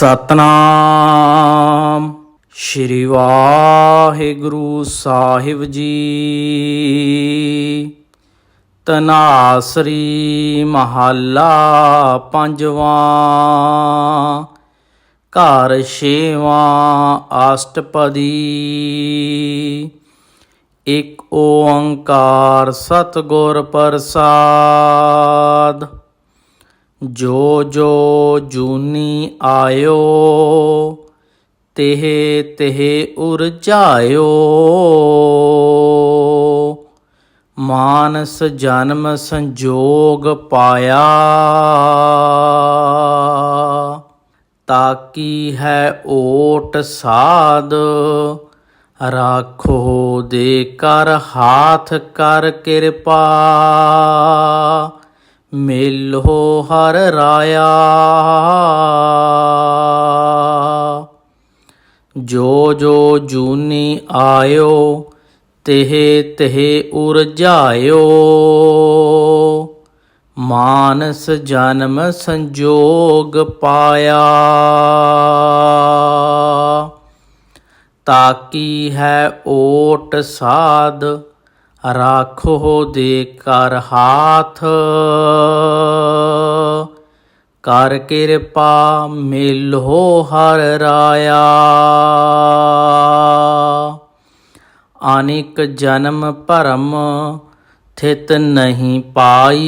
ਸਤਨਾਮ। ਸ਼੍ਰੀ ਵਾਹਿਗੁਰੂ ਸਾਹਿਬ ਜੀ। ਤਨਾਸਰੀ ਮਹੱਲਾ ਪੰਜਵਾਂ। ਘਰ ਛੇਵਾਂ ਅਸ਼ਟਪਦੀ। ਇਕ ਓੰਕਾਰ ਸਤਿਗੁਰ ਪ੍ਰਸਾਦ। ਜੋ ਜੋ ਜੂਨੀ ਆਇਓ, ਤਿਹ ਤਿਹ ਉਰਜਾਇਓ ਮਾਨਸ ਜਨਮ ਸੰਜੋਗ ਪਾਇਆ, ਤਾਕੀ ਹੈ ਓਟ ਸਾਧ, ਰਾਖੋ ਦੇ ਕਰ ਹਾਥ ਕਰ ਕਿਰਪਾ। ਮਿਲੋ ਹਰ ਰਾਇਆ। ਜੋ ਜੋ ਜੂਨੀ ਆਇਓ, ਤਿਹ ਤਿਹ ਉਰਜਾਇਓ ਮਾਨਸ ਜਨਮ ਸੰਜੋਗ ਪਾਇਆ। ਤਾਕੀ ਹੈ ਓਟ ਸਾਧ ਰਾਖੋ ਦੇ ਕਰ ਹਾਥ। ਕਰ ਕਿਰਪਾ ਮਿਲੋ ਹਰ ਰਾਇਆ। ਅਨੇਕ ਜਨਮ ਭਰਮ ਥਿਤ ਨਹੀਂ ਪਾਈ।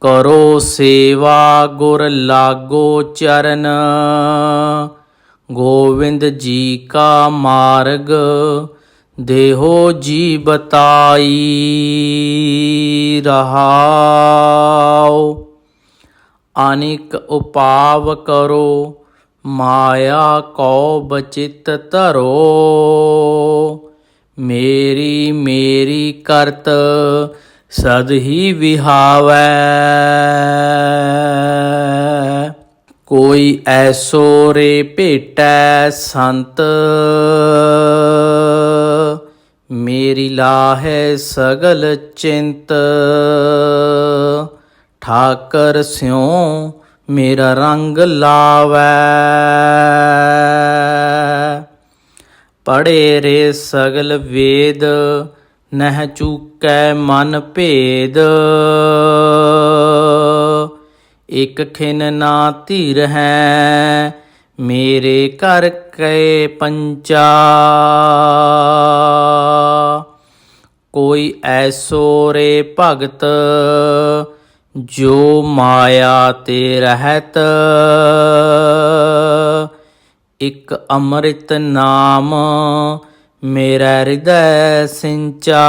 ਕਰੋ ਸੇਵਾ ਗੁਰ ਲਾਗੋ ਚਰਨ। ਗੋਵਿੰਦ ਜੀ ਕਾ ਮਾਰਗ, ਦੇਹੋ ਜੀ ਬਤਾਈ ਰਹਾਉ। ਅਨੇਕ ਉਪਾਵ ਕਰੋ, ਮਾਇਆ ਕੋ ਬਚਿਤ ਧਰੋ। ਮੇਰੀ ਮੇਰੀ ਕਰਤ ਸਦ ਹੀ ਵਿਹਾਵੈ। ਕੋਈ ਐਸੋ ਰੇ ਭੇਟੈ ਸੰਤ। ਮੇਰੀ ਲਾਹੈ ਸਗਲ ਚਿੰਤ। ਠਾਕਰ ਸਿਉ ਮੇਰਾ ਰੰਗ ਲਾਵੈ। ਪੜੇ ਰੇ ਸਗਲ ਵੇਦ, ਨਹਿ ਚੂਕੈ ਮਨ ਭੇਦ। ਇਕ ਖਿਨ ਨਾ ਧੀਰ ਹੈ, ਮੇਰੇ ਘਰ ਕੈ ਪੰਚਾ। ਕੋਈ ਐਸੋ ਰੇ ਭਗਤ ਜੋ ਮਾਇਆ ਤੇ ਰਹਿਤ। ਇਕ ਅੰਮ੍ਰਿਤ ਨਾਮ ਮੇਰਾ ਹਿਰਦੈ ਸਿੰਚਾ।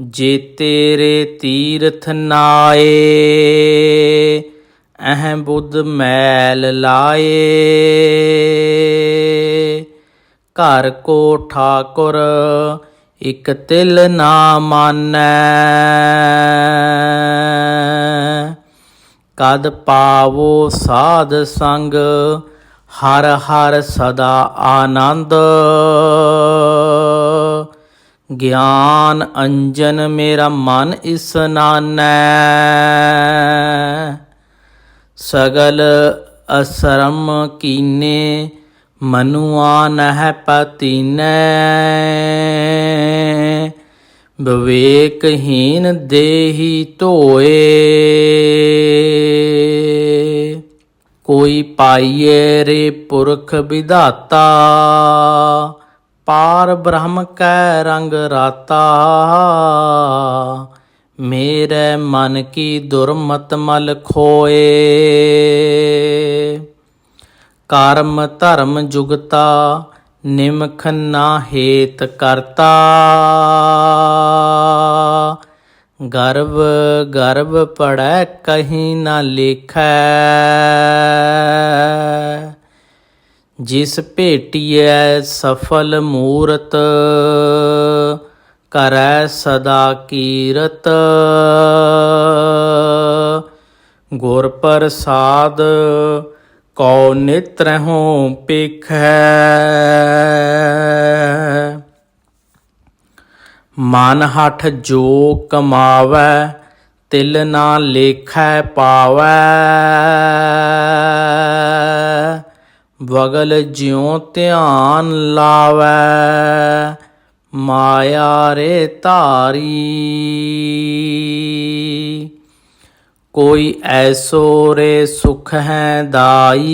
ਜੇ ਤੇਰੇ ਤੀਰਥ ਨਾਏ, ਅਹ ਬੁੱਧ ਮੈਲ ਲਾਏ। ਘਰ ਕੋ ਠਾਕੁਰ, ਇਕ ਤਿਲ ਨਾ ਮਾਨੈ। ਕਦ ਪਾਵੋ ਸਾਧ ਸੰਗ, ਹਰ ਹਰ ਸਦਾ ਆਨੰਦ। ਗਿਆਨ ਅੰਜਨ ਮੇਰਾ ਮਨ ਇਸ ਇਸਨਾਨੈ ਸਗਲ ਅਸਰਮ ਕੀਨੇ ਮਨੁਆ ਨਹਿ ਪਤੀਨੈ। ਵਿਵੇਕਹੀਨ ਦੇਹੀ ਧੋਏ। ਕੋਈ ਪਾਈਏ ਰੇ ਪੁਰਖ ਵਿਧਾਤਾ। ਪਾਰ ਬ੍ਰਹਮ ਕੈ ਰੰਗ ਰਾਤਾ। ਮੇਰੇ ਮਨ ਕੀ ਦੁਰਮਤ ਮਲ ਖੋਏ। ਕਰਮ ਧਰਮ ਜੁਗਤਾ, ਨਿਮਖ ਨਾ ਹੇਤ ਕਰਤਾ। ਗਰਵ ਗਰਵ ਪੜੈ ਕਹੀਂ ਨਾ ਲਿਖੈ। ਜਿਸ ਭੇਟੀਐ ਸਫਲ ਮੂਰਤ, ਕਰੈ ਸਦਾ ਕੀਰਤ। ਗੁਰ ਪ੍ਰਸਾਦ, ਕਉ ਨਿਤਰਹੁ ਪੇਖੈ ਮਨ ਹਠ ਜੋ ਕਮਾਵੈ, ਤਿਲ ਨਾ ਲੇਖੈ ਪਾਵੈ। ਬਗਲ ਜਿਉ ਧਿਆਨ ਲਾਵੈ, ਮਾਇਆ ਰੇ ਧਾਰੀ। ਕੋਈ ਐਸੋ ਰੇ ਸੁਖ ਹੈ ਦਾਈ,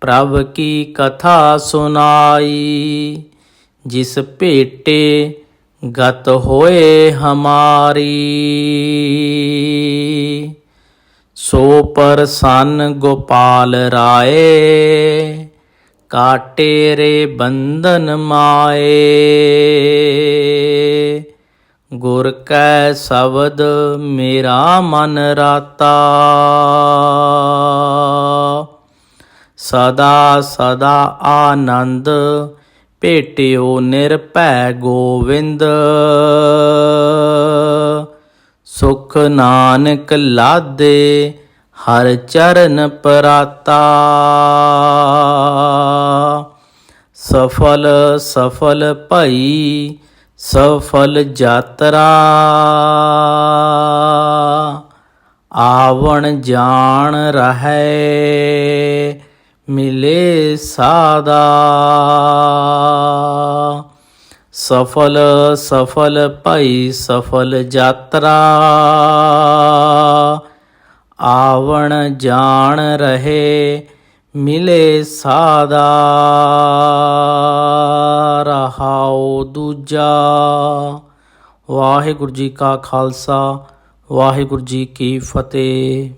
ਪ੍ਰਭ ਕੀ ਕਥਾ ਸੁਨਾਈ, ਜਿਸ ਭੇਟੇ ਗਤ ਹੋਏ ਹਮਾਰੀ। ਸੋ ਪ੍ਰਸੰਨ ਗੋਪਾਲ ਰਾਏ, ਕਾਟੇ ਰੇ ਬੰਧਨ ਮਾਏ। ਗੁਰ ਕੈ ਸ਼ਬਦ ਮੇਰਾ ਮਨ ਰਾਤਾ। ਸਦਾ ਸਦਾ ਆਨੰਦ ਭੇਟਿਓ ਨਿਰਭੈ ਗੋਵਿੰਦ। ਸੁਖ ਨਾਨਕ ਲਾਦੇ, ਹਰ ਚਰਨ ਪਰਾਤਾ। ਸਫਲ ਸਫਲ ਭਈ, ਸਫਲ ਯਾਤਰਾ। ਆਵਣ ਜਾਣ ਰਹੈ, ਮਿਲੇ ਸਾਦਾ। ਸਫਲ ਸਫਲ ਭਈ, ਸਫਲ ਯਾਤਰਾ। ਆਵਣ ਜਾਣ ਰਹੇ, ਮਿਲੇ ਸਾਦਾ। ਰਹਾਉ ਦੂਜਾ। ਵਾਹਿਗੁਰੂ ਜੀ ਕਾ ਖਾਲਸਾ, ਵਾਹਿਗੁਰੂ ਜੀ ਕੀ ਫਤਿਹ।